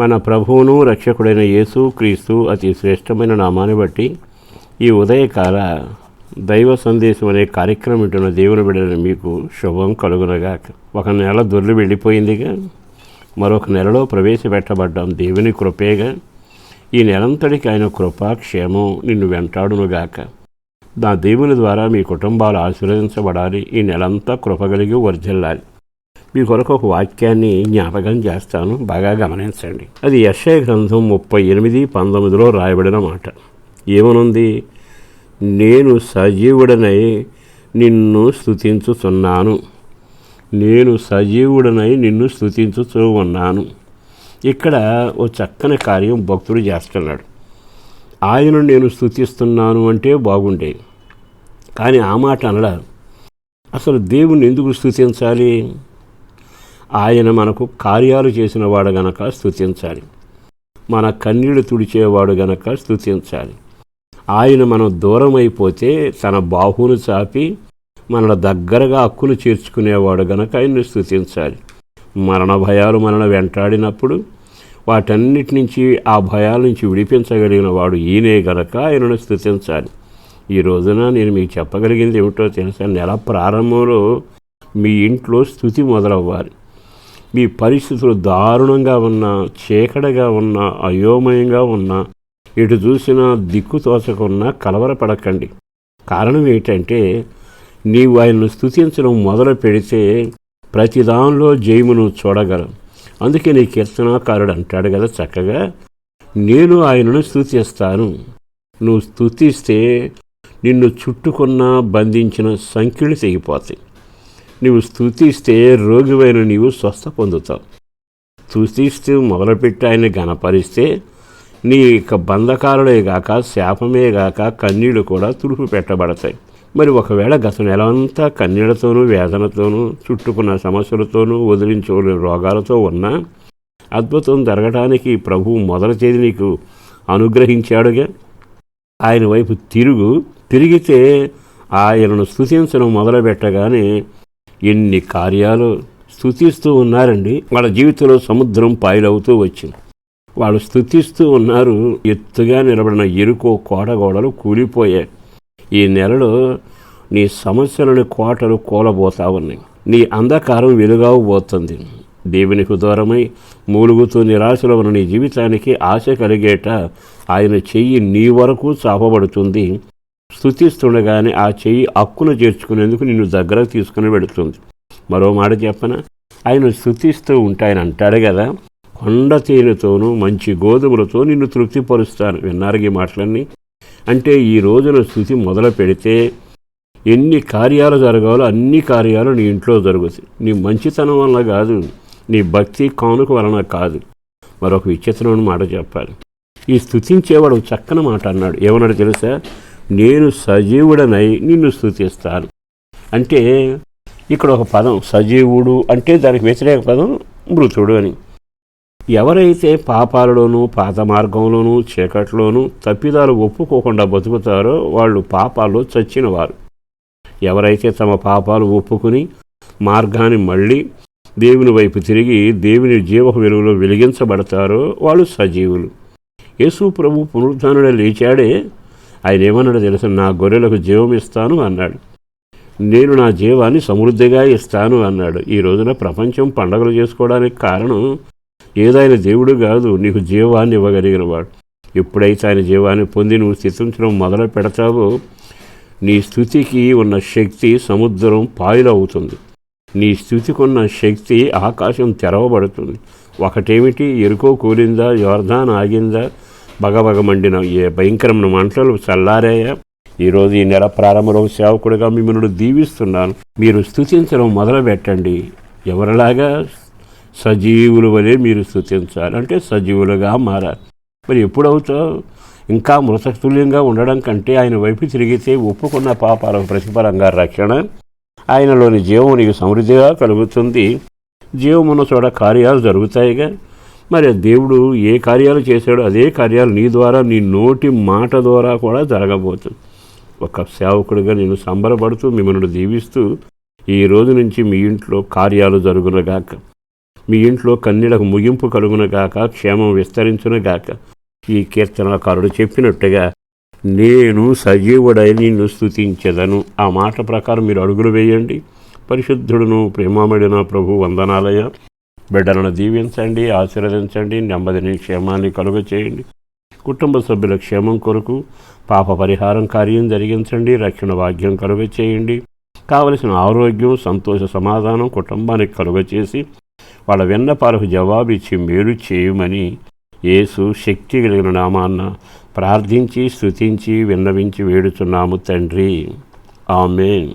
మన ప్రభువును రక్షకుడైన యేసు క్రీస్తు అతి శ్రేష్టమైన నామాన్ని బట్టి ఈ ఉదయకాల దైవ సందేశం అనే కార్యక్రమం ఇంటున్న దేవుని బిడ్డని మీకు శుభం కలుగునగా. ఒక నెల దొర్లు వెళ్ళిపోయిందిగా. మరొక నెలలో ప్రవేశపెట్టబడ్డాం దేవుని కృపేగా. ఈ నెలంతటికి ఆయన కృపా క్షేమం నిన్ను వెంటాడునుగాక. నా దేవుని ద్వారా మీ కుటుంబాలు ఆశీర్వదించబడాలి. ఈ నెలంతా కృపగలిగి వర్జిల్లాలి మీ కొరకు ఒక వాక్యాన్ని జ్ఞాపకం చేస్తాను. బాగా గమనించండి. అది యశయ గ్రంథం ముప్పై ఎనిమిది పంతొమ్మిదిలో రాయబడిన మాట. ఏమనుంది? నేను సజీవుడనై నిన్ను స్థుతించుతున్నాను నేను సజీవుడనై నిన్ను స్థుతించుతూ ఉన్నాను ఇక్కడ ఓ చక్కని కార్యం భక్తుడు చేస్తున్నాడు. ఆయన నేను స్థుతిస్తున్నాను అంటే బాగుండేది కానీ ఆ మాట అనడా అసలు దేవుణ్ణి ఎందుకు స్థుతించాలి ఆయన మనకు కార్యాలు చేసిన వాడు గనక స్థుతించాలి మన కన్నీళ్ళు తుడిచేవాడు గనక స్థుతించాలి ఆయన మనం దూరం అయిపోతే తన బాహును చాపి మనల దగ్గరగా హక్కులు చేర్చుకునేవాడు గనక ఆయన్ని స్థుతించాలి మరణ భయాలు మనల్ని వెంటాడినప్పుడు వాటన్నిటి నుంచి ఆ భయాల నుంచి విడిపించగలిగిన వాడు ఈయనే గనక ఆయనను స్థుతించాలి ఈ రోజున నేను మీకు చెప్పగలిగింది ఏమిటో తెలుసా? నెల ప్రారంభంలో మీ ఇంట్లో స్థుతి మొదలవ్వాలి. మీ పరిస్థితులు దారుణంగా ఉన్నా చీకటిగా ఉన్నా అయోమయంగా ఉన్నా ఎటు చూసినా దిక్కు తోచకున్నా కలవరపడకండి. కారణం ఏంటంటే నీవు ఆయన్ను స్థుతించడం మొదలు పెడితే ప్రతిదానిలో జయమును చూడగలం. అందుకే నీ కీర్తనాకారుడు అంటాడు కదా చక్కగా నేను ఆయనను స్థుతిస్తాను నువ్వు స్థుతిస్తే నిన్ను చుట్టుకున్న బంధించిన సంఖ్యలు తెగిపోతాయి. నువ్వు స్థుతిస్తే రోగివైన నీవు స్వస్థ పొందుతావు. స్థుతిస్తూ మొదలుపెట్టి ఆయన గణపరిస్తే నీ యొక్క బంధకాలే గాక శాపమే గాక కన్నీళ్ళు కూడా తుడుపు పెట్టబడతాయి. మరి ఒకవేళ గత నెలంతా కన్నీళ్ళతోనూ వేదనతోనూ చుట్టుకున్న సమస్యలతోనూ వదిలించుకునే రోగాలతో ఉన్నా అద్భుతం జరగడానికి ప్రభు మొదల తేదీ నీకు అనుగ్రహించాడుగా. ఆయన వైపు తిరుగు తిరిగితే ఆయనను స్థుతించడం మొదలుపెట్టగానే ఎన్ని కార్యాలు స్థుతిస్తూ ఉన్నారండి. వాళ్ళ జీవితంలో సముద్రం పాయలవుతూ వచ్చింది. వాళ్ళు స్థుతిస్తూ ఉన్నారు. ఎత్తుగా నిలబడిన ఎరుకో కోటగోడలు కూలిపోయాయి. ఈ నెలలో నీ సమస్యలను కోటలు కూలబోతా ఉన్నాయి. నీ అంధకారం వెలుగావబోతుంది దేవునికి దూరమై మూలుగుతూ నిరాశలో ఉన్న నీ జీవితానికి ఆశ కలిగేట ఆయన చెయ్యి నీ వరకు చాపబడుతుంది. స్థుతిస్తుండగానే ఆ చెయ్యి అక్కును చేర్చుకునేందుకు నిన్ను దగ్గరకు తీసుకుని వెళుతుంది. మరో మాట చెప్పన? ఆయన స్థుతిస్తూ ఉంటాయని అంటాడు కదా కొండ తేనెతోనూ మంచి గోధుమలతో నిన్ను తృప్తిపరుస్తాను. విన్నారు ఈ మాటలన్నీ? అంటే ఈ రోజున స్థుతి మొదలు పెడితే ఎన్ని కార్యాలు జరగాలో అన్ని కార్యాలు నీ ఇంట్లో జరుగుతాయి. నీ మంచితనం వల్ల కాదు. నీ భక్తి కానుక వలన కాదు. మరొక విచిత్రమైన మాట చెప్పాలి. ఈ స్థుతించేవాడు చక్కని మాట అన్నాడు. ఏమన్నాడు తెలుసా? నేను సజీవుడనై నిన్ను స్థుతిస్తాను అంటే ఇక్కడ ఒక పదం సజీవుడు అంటే దానికి వ్యతిరేక పదం మృతుడు అని. ఎవరైతే పాపాలలోనూ పాత మార్గంలోనూ చీకట్లోనూ తప్పిదాలు ఒప్పుకోకుండా బతుకుతారో వాళ్ళు పాపాల్లో చచ్చినవారు. ఎవరైతే తమ పాపాలు ఒప్పుకుని మార్గాన్ని మళ్ళీ దేవుని వైపు తిరిగి దేవుని జీవ వెలుగులో వెలిగించబడతారో వాళ్ళు సజీవులు. యేసు ప్రభు పునరుద్ధానుడే లేచాడే ఆయన ఏమన్నాడు తెలుసు? నా గొర్రెలకు జీవం ఇస్తాను అన్నాడు. నేను నా జీవాన్ని సమృద్ధిగా ఇస్తాను అన్నాడు. ఈ రోజున ప్రపంచం పండగలు చేసుకోవడానికి కారణం ఏదైనా దేవుడు కాదు నీకు జీవాన్ని ఇవ్వగలిగిన వాడు. ఎప్పుడైతే ఆయన జీవాన్ని పొంది నువ్వు స్థితించడం మొదలు పెడతావో నీ స్థుతికి ఉన్న శక్తి సముద్రం పాయలవుతుంది. నీ స్థుతికి ఉన్న శక్తి ఆకాశం తెరవబడుతుంది. ఒకటేమిటి? ఎరుకో కూలిందా? యోర్ధాన్ ఆగిందా? బగబగ మండిన ఏ భయంకరమైన మంటలు చల్లారాయా? ఈరోజు ఈ నెల ప్రారంభంలో సేవకుడిగా మిమ్మల్ని దీవిస్తున్నాను. మీరు స్థుతించడం మొదలు పెట్టండి ఎవరిలాగా సజీవులు వలె మీరు స్థుతించాలి అంటే సజీవులుగా మారాలి. మరి ఎప్పుడవుతావు ఇంకా మృతతుల్యంగా ఉండడం కంటే ఆయన వైపు తిరిగితే ఒప్పుకున్న పాపాల ప్రతిఫలంగా రక్షణ ఆయనలోని జీవం నీకు సమృద్ధిగా కలుగుతుంది. జీవమున్న చోట కార్యాలు జరుగుతాయిగా. మరి దేవుడు ఏ కార్యాలు చేశాడో అదే కార్యాలు నీ ద్వారా నీ నోటి మాట ద్వారా కూడా జరగబోతుంది. ఒక సేవకుడిగా నేను సంబరపడుతూ మిమ్మల్ని దీవిస్తూ ఈ రోజు నుంచి మీ ఇంట్లో కార్యాలు జరుగునగాక మీ ఇంట్లో కన్నీడకు ముగింపు కలుగునగాక క్షేమం విస్తరించునగాక ఈ కీర్తనాకారుడు చెప్పినట్టుగా నేను సజీవుడై నిన్ను స్థుతించదను ఆ మాట ప్రకారం మీరు అడుగులు వేయండి. పరిశుద్ధుడును ప్రేమామడిన ప్రభు వందనాలయ బిడ్డలను దీవించండి ఆశీర్వదించండి నెమ్మదిని క్షేమాన్ని కలుగ చేయండి కుటుంబ సభ్యుల క్షేమం కొరకు పాప పరిహారం కార్యం జరిగించండి రక్షణ భాగ్యం కలుగ చేయండి కావలసిన ఆరోగ్యం సంతోష సమాధానం కుటుంబానికి కలుగ చేసి వాళ్ళ వెన్నపాలకు జవాబిచ్చి మేలు చేయమని యేసు శక్తి కలిగిన నామాన్న ప్రార్థించి స్థుతించి విన్నవించి వేడుచున్నాము తండ్రి. ఆమెన్.